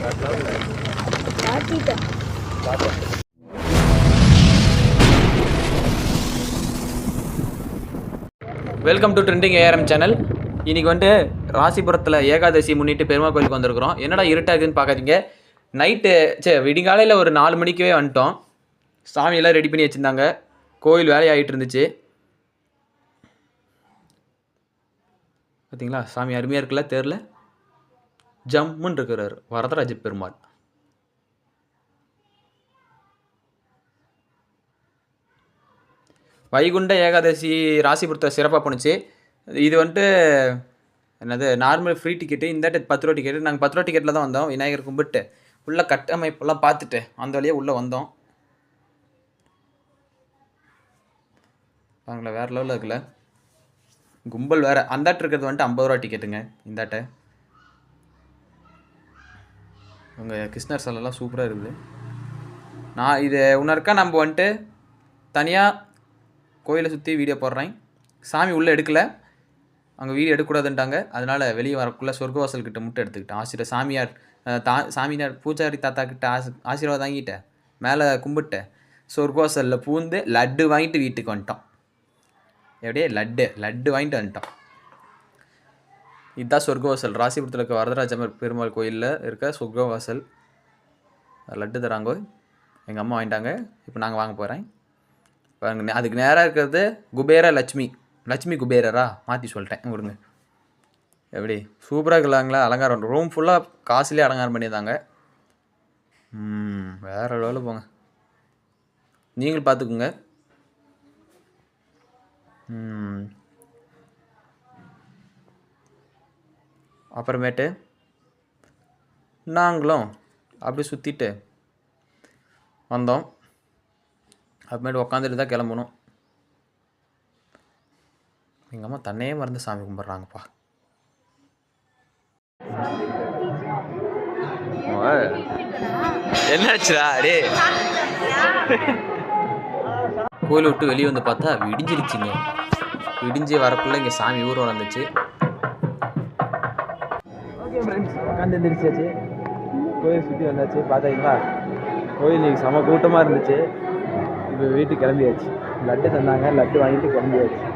Welcome to trending ARM channel இன்னைக்கு வந்துட்டு ராசிபுரத்தில் ஏகாதசி முன்னிட்டு பெருமாள் கோயிலுக்கு வந்திருக்கிறோம். என்னடா இருட்டாகுதுன்னு பார்க்காதீங்க. நைட்டு சே விடிங்காலையில் ஒரு நாலு மணிக்கவே வந்துட்டோம். சாமியெல்லாம் ரெடி பண்ணி வச்சுருந்தாங்க. கோயில் வேலையாகிட்டு இருந்துச்சு. பார்த்தீங்களா சாமி அருமையாக இருக்குல்ல தெரில ஜம்முன்னு இருக்கிறார் வரதராஜ பெருமாள். வைகுண்ட ஏகாதசி ராசிபுரத்தை சிறப்பாக பண்ணுச்சு இது வந்துட்டு என்னது நார்மல் ஃப்ரீ டிக்கெட்டு இந்த பத்து ரூபா டிக்கெட்டு நாங்கள் பத்து ரூபா டிக்கெட்டில் தான் வந்தோம். விநாயகர் கும்பிட்டு உள்ள கட்டமைப்பெல்லாம் பார்த்துட்டு அந்த வழியாக உள்ளே வந்தோம். பாருங்களேன் வேறு லெவலில் இருக்குல்ல. கும்பல் வேறு. அந்தாட்டு இருக்கிறது வந்துட்டு ஐம்பது ரூபா டிக்கெட்டுங்க இந்தாட்ட அங்கே கிருஷ்ணர் சிலைலாம் சூப்பராக இருக்குது. நான் இது உன்னருக்கா நம்ம வந்துட்டு தனியாக கோயிலை சுற்றி வீடியோ போடுறேன். சாமி உள்ளே எடுக்கல. அங்கே வீடியோ எடுக்கக்கூடாதுன்ட்டாங்க. அதனால் வெளியே வரக்குள்ளே சொர்க்கவாசல் கிட்ட முட்டை எடுத்துக்கிட்டேன். ஆசிரியர் சாமியார் தா சாமியார் பூஜாரி தாத்தா கிட்ட ஆசி ஆசீர்வாதம் வாங்கிட்டேன். மேலே கும்பிட்டேன். சொர்க்கவாசலில் பூந்து லட்டு வாங்கிட்டு வீட்டுக்கு வந்துட்டோம். எப்படியே லட்டு லட்டு வாங்கிட்டு வந்துட்டோம். இதுதான் சொர்க்கவாசல். ராசிபுரத்தில் இருக்க வரதராஜ பெருமாள் கோயிலில் இருக்க சொர்க்கவாசல். லட்டு தராங்கோ. எங்கள் அம்மா வாங்கிட்டாங்க. இப்போ நாங்கள் வாங்க போகிறேன் பாருங்க நே- அதுக்கு நேராக இருக்கிறது குபேர லட்சுமி. லட்சுமி குபேரரா? மாற்றி சொல்லிட்டேன் கொடுங்க எப்படி? சூப்பராக இருக்கலாங்களா? அலங்காரம் ரூம் ஃபுல்லாக காசுலேயே அலங்காரம் பண்ணியிருந்தாங்க. வேறு வேற லெவலில் போங்க. நீங்களும் பார்த்துக்குங்க அப்புறமேட்டு நாங்களும் அப்படியே சுற்றிட்டு வந்தோம். அப்புறமேட்டு உக்காந்துட்டு தான் கிளம்பணும் எங்கள் அம்மா தன்னையே மறந்து சாமி கும்பிட்றாங்கப்பா. என்னாச்சுடா? டே கோயிலை விட்டு வெளியே வந்து பார்த்தா விடிஞ்சிருச்சுங்க. விடிஞ்சு வரக்குள்ள இங்கே சாமி ஊர் வந்துச்சு உட்காந்து எந்திரிச்சாச்சு. கோயில் சுற்றி வந்தாச்சு. பார்த்தீங்களா கோயில் இன்னைக்கு செம கூட்டமாக இருந்துச்சு. இப்போ வீட்டுக்கு கிளம்பியாச்சு. லட்டு தந்தாங்க. லட்டு வாங்கிட்டு கிளம்பியாச்சு.